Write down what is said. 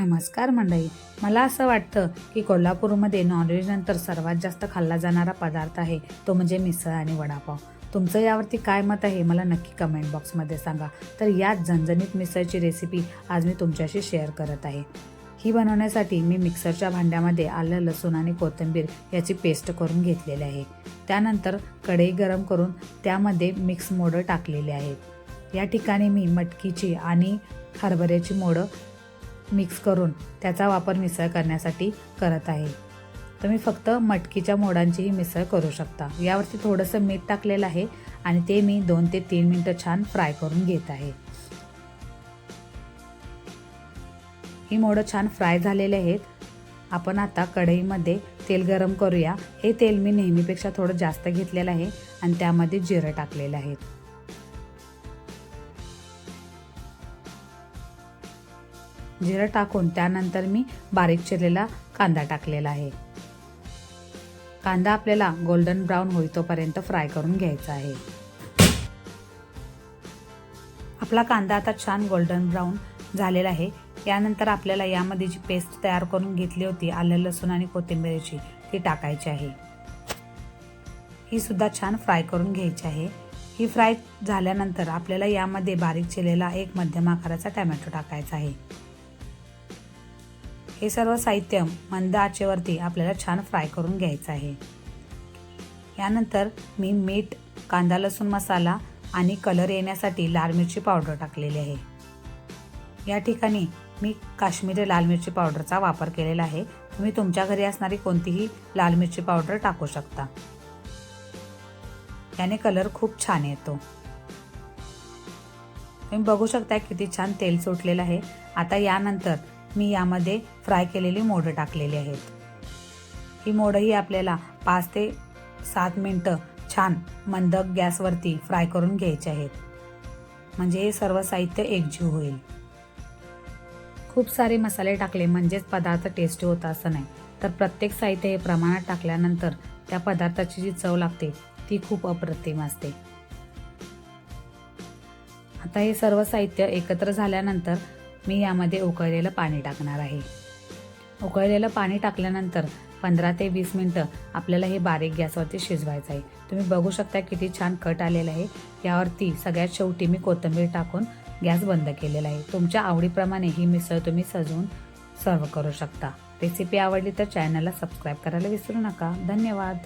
नमस्कार मंडळी. मला असं वाटतं की कोल्हापूरमध्ये नॉनव्हेज नंतर सर्वात जास्त खाल्ला जाणारा पदार्थ आहे तो म्हणजे मिसळ आणि वडापाव. तुमचं यावरती काय मत आहे मला नक्की कमेंट बॉक्समध्ये सांगा. तर याच झणझणीत मिसळची रेसिपी आज मी तुमच्याशी शेअर करत आहे. ही बनवण्यासाठी मी मिक्सरच्या भांड्यामध्ये आलं लसूण आणि कोथिंबीर याची पेस्ट करून घेतलेली आहे. त्यानंतर कढई गरम करून त्यामध्ये मिक्स मोडं टाकलेले आहेत या ठिकाणी मी मटकीची आणि हरभऱ्याची मोडं मिक्स करून त्याचा वापर मिसळ करण्यासाठी करत आहे. तुम्ही फक्त मटकीच्या मोडांचीही मिसळ करू शकता. यावरती थोडंसं मीठ टाकलेलं आहे आणि ते मी दोन ते तीन मिनटं छान फ्राय करून घेत आहे. ही मोडं छान फ्राय झालेले आहेत. आपण आता कढईमध्ये तेल गरम करूया. हे तेल मी नेहमीपेक्षा थोडं जास्त घेतलेलं आहे आणि त्यामध्ये जिरं टाकलेलं आहे. जिरं टाकून त्यानंतर मी बारीक चिरलेला कांदा टाकलेला आहे. कांदा आपल्याला गोल्डन ब्राऊन होईतोपर्यंत फ्राय करून घ्यायचा आहे. आपला कांदा आता छान गोल्डन ब्राऊन झालेला आहे. यानंतर आपल्याला यामध्ये जी पेस्ट तयार करून घेतली होती आलं लसूण आणि कोथिंबीरची ती टाकायची आहे. ही सुद्धा छान फ्राय करून घ्यायची आहे. ही फ्राय झाल्यानंतर आपल्याला यामध्ये बारीक चिरलेला एक मध्यम आकाराचा टॅमॅटो टाकायचा आहे. हे सर्व साहित्य मंद आचेवरती आपल्याला छान फ्राय करून घ्यायचं आहे. यानंतर मी मीठ कांदा लसूण मसाला आणि कलर येण्यासाठी लाल मिरची पावडर टाकलेली आहे. या ठिकाणी मी काश्मीरी लाल मिरची पावडरचा वापर केलेला आहे. तुम्ही तुमच्या घरी असणारी कोणतीही लाल मिरची पावडर टाकू शकता. याने कलर खूप छान येतो. तुम्ही बघू शकता किती छान तेल सुटलेलं आहे. आता यानंतर मी यामध्ये फ्राय केलेली मोडं टाकलेली आहेत. ही मोडंही आपल्याला पाच ते सात मिनटं छान मंद गॅसवरती फ्राय करून घ्यायचे आहेत. म्हणजे हे सर्व साहित्य एकजीव होईल. खूप सारे मसाले टाकले म्हणजेच पदार्थ टेस्टी होता असं नाही. तर प्रत्येक साहित्य हे प्रमाणात टाकल्यानंतर त्या पदार्थाची जी चव लागते ती खूप अप्रतिम असते. आता हे सर्व साहित्य एकत्र झाल्यानंतर मी यामध्ये उकळलेलं पाणी टाकणार आहे. उकळलेलं पाणी टाकल्यानंतर पंधरा ते वीस मिनटं आपल्याला हे बारीक गॅसवरती शिजवायचं आहे. तुम्ही बघू शकता किती छान कट आलेलं आहे. यावरती सगळ्यात शेवटी मी कोथिंबीर टाकून गॅस बंद केलेला आहे. तुमच्या आवडीप्रमाणे ही मिसळ तुम्ही सजवून सर्व करू शकता. रेसिपी आवडली तर चॅनलला सबस्क्राईब करायला विसरू नका. धन्यवाद.